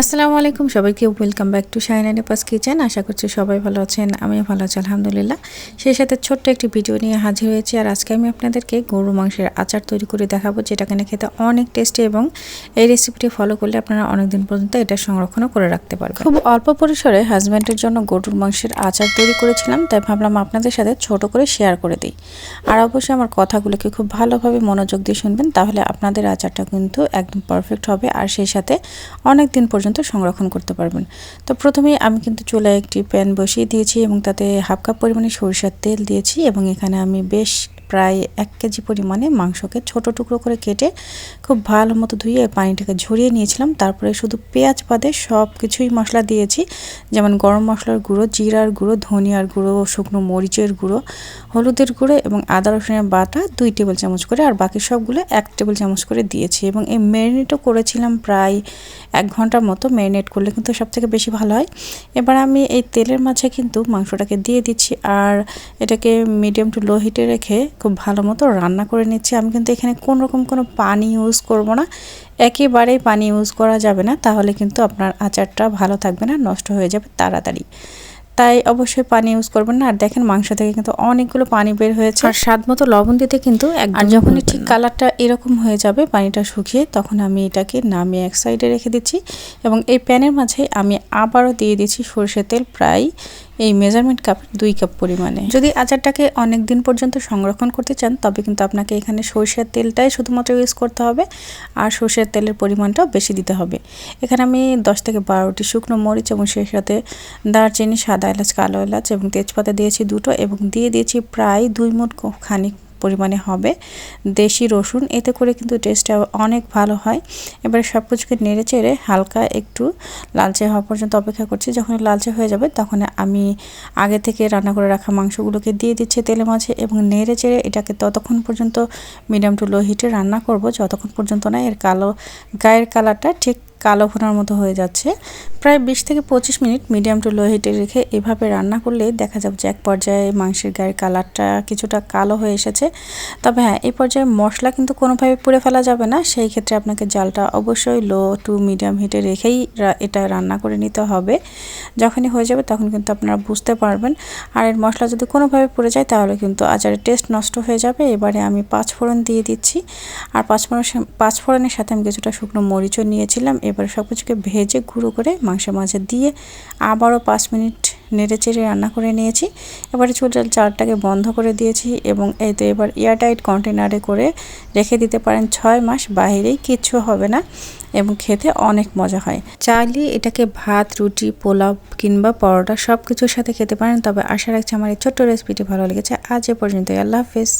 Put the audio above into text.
আসসালামু আলাইকুম, সবাইকে ওয়েলকাম ব্যাক টু শাইনা নেপাস কিচেন আশা করছি সবাই ভালো আছেন, আমিও ভালো আছি, আলহামদুলিল্লাহ। সেই সাথে ছোট্ট একটি ভিডিও নিয়ে হাজির হয়েছি, আর আজকে আমি আপনাদেরকে গরু মাংসের আচার তৈরি করে দেখাবো, যেটা কিনা খেতে অনেক টেস্টি এবং এই রেসিপিটি ফলো করলে আপনারা অনেক দিন পর্যন্ত এটা সংরক্ষণও করে রাখতে পারবেন। খুব অল্প পরিসরে হাজব্যান্ডের জন্য গরুর মাংসের আচার তৈরি করেছিলাম, তাই ভাবলাম আপনাদের সাথে ছোট করে শেয়ার করে দিই। আর অবশ্যই আমার কথাগুলোকে খুব ভালোভাবে মনোযোগ দিয়ে শুনবেন, তাহলে আপনাদের আচারটা কিন্তু একদম পারফেক্ট হবে, আর সেই সাথে অনেক দিন পর্যন্ত সংরক্ষণ করতে পারবেন। তো প্রথমে আমি কিন্তু চুলায় একটি প্যান বসিয়ে দিয়েছি এবং তাতে হাফ কাপ পরিমাণে সরিষার তেল দিয়েছি এবং এখানে আমি বেশ প্রায় এক কেজি পরিমাণে মাংসকে ছোট টুকরো করে কেটে খুব ভালো মতো ধুয়ে পানিটাকে ঝরিয়ে নিয়েছিলাম। তারপরে শুধু পেঁয়াজ বাদে সব কিছুই মশলা দিয়েছি। যেমন গরম মশলার গুঁড়ো, জিরার গুঁড়ো, ধনিয়ার গুঁড়ো, শুকনো মরিচের গুঁড়ো, হলুদের গুঁড়ো এবং আদা, রসুনের বাটা দুই টেবিল চামচ করে আর বাকি সবগুলো এক টেবিল চামচ করে দিয়েছি এবং এই ম্যারিনেটও করেছিলাম প্রায় এক ঘণ্টার মতো ম্যারিনেট করলে কিন্তু সবথেকে বেশি ভালো হয়। এবার আমি এই তেলের মাঝে কিন্তু মাংসটাকে দিয়ে দিচ্ছি আর এটাকে মিডিয়াম টু লো হিটে রেখে খুব ভালো মতো রান্না করে নিচ্ছি। আমি কিন্তু এখানে কোন রকম কোনো পানি ইউজ করব না। একেবারেই পানি ইউজ করা যাবে না। তাহলে কিন্তু আপনার আচারটা ভালো থাকবে না নষ্ট হয়ে যাবে তাড়াতাড়ি। তাই অবশ্যই পানি ইউজ করবেন না। আর দেখেন মাংস থেকে কিন্তু অনেকগুলো পানি বের হয়েছে। আর স্বাদ মতো লবণ দিতে কিন্তু আর যখনই ঠিক কালারটা এরকম হয়ে যাবে পানিটা শুকিয়ে তখন আমি এটাকে নামিয়ে এক সাইডে রেখে দিচ্ছি। এবং এই প্যানের মাঝে আমি আবারও দিয়ে দিচ্ছি সরষের তেল। প্রায় এই মেজারমেন্ট কাপ দুই কাপ পরিমাণে। যদি আচারটাকে অনেক দিন পর্যন্ত সংরক্ষণ করতে চান, তবে কিন্তু আপনাকে এখানে সরষের তেলটাই শুধুমাত্র ইউজ করতে হবে, আর সরষের তেলের পরিমাণটাও বেশি দিতে হবে। এখানে আমি দশ থেকে বারোটি শুকনো মরিচ এবং সেই সাথে দারচিনি, সাদা এলাচ, কালো এলাচ এবং তেজপাতা দিয়েছি দুটো এবং দিয়ে দিয়েছি প্রায় দুই মুঠ খানিক পরিমাণে হবে। দেশি রসুন, এতে করে কিন্তু টেস্টটা অনেক ভালো হয়। এবারে সব কিছুকে নেড়ে চেড়ে হালকা একটু লালচে হওয়া পর্যন্ত অপেক্ষা করছি। যখন লালচে হয়ে যাবে, তখন আমি আগে থেকে রান্না করে রাখা মাংসগুলোকে দিয়ে দিচ্ছি তেলে মাঝে এবং নেড়ে চেড়ে এটাকে ততক্ষণ পর্যন্ত মিডিয়াম টু লো হিটে রান্না করব। যতক্ষণ পর্যন্ত না এর কালো, গায়ের কালারটা ঠিক কালো ফোনার মতো হয়ে যাচ্ছে। প্রায় বিশ থেকে পঁচিশ মিনিট মিডিয়াম টু লো হিটে রেখে এভাবে রান্না করলে দেখা যাবে যে এক পর্যায়ে মাংসের গায়ের কালারটা কিছুটা কালো হয়ে এসেছে। তবে হ্যাঁ এই পর্যায়ে মশলা কিন্তু কোনোভাবে পুড়ে ফেলা যাবে না। সেই ক্ষেত্রে আপনাকে জালটা অবশ্যই লো টু মিডিয়াম হিটে রেখেই এটা রান্না করে নিতে হবে। যখনই হয়ে যাবে তখন কিন্তু আপনারা বুঝতে পারবেন। আর এর মশলা যদি কোনোভাবে পড়ে যায় তাহলে কিন্তু আচারের টেস্ট নষ্ট হয়ে যাবে। এবারে আমি পাঁচ ফোড়ন দিয়ে দিচ্ছি। আর পাঁচ ফোড়ন পাঁচ ফোড়নের সাথে আমি কিছুটা শুকনো মরিচও নিয়েছিলাম। এবারে সব কিছুকে ভেজে গুঁড়ো করে মাংসের মাঝে দিয়ে আবারও পাঁচ মিনিট নেড়ে চেড়ে রান্না করে নিয়েছি। এবারে চুলের চারটাকে বন্ধ করে দিয়েছি এবং এই তো এবার এয়ারটাইট কন্টেনারে করে রেখে দিতে পারেন ছয় মাস। বাহিরেই কিচ্ছু হবে না এবং খেতে অনেক মজা হয়। চাইলে এটাকে ভাত, রুটি, পোলাও কিংবা পরোটা সব কিছুর সাথে খেতে পারেন। তবে আশা রাখছি আমার এই ছোট্ট রেসিপিটি ভালো লেগেছে। আজ এ পর্যন্ত আল্লাহ হাফেজ।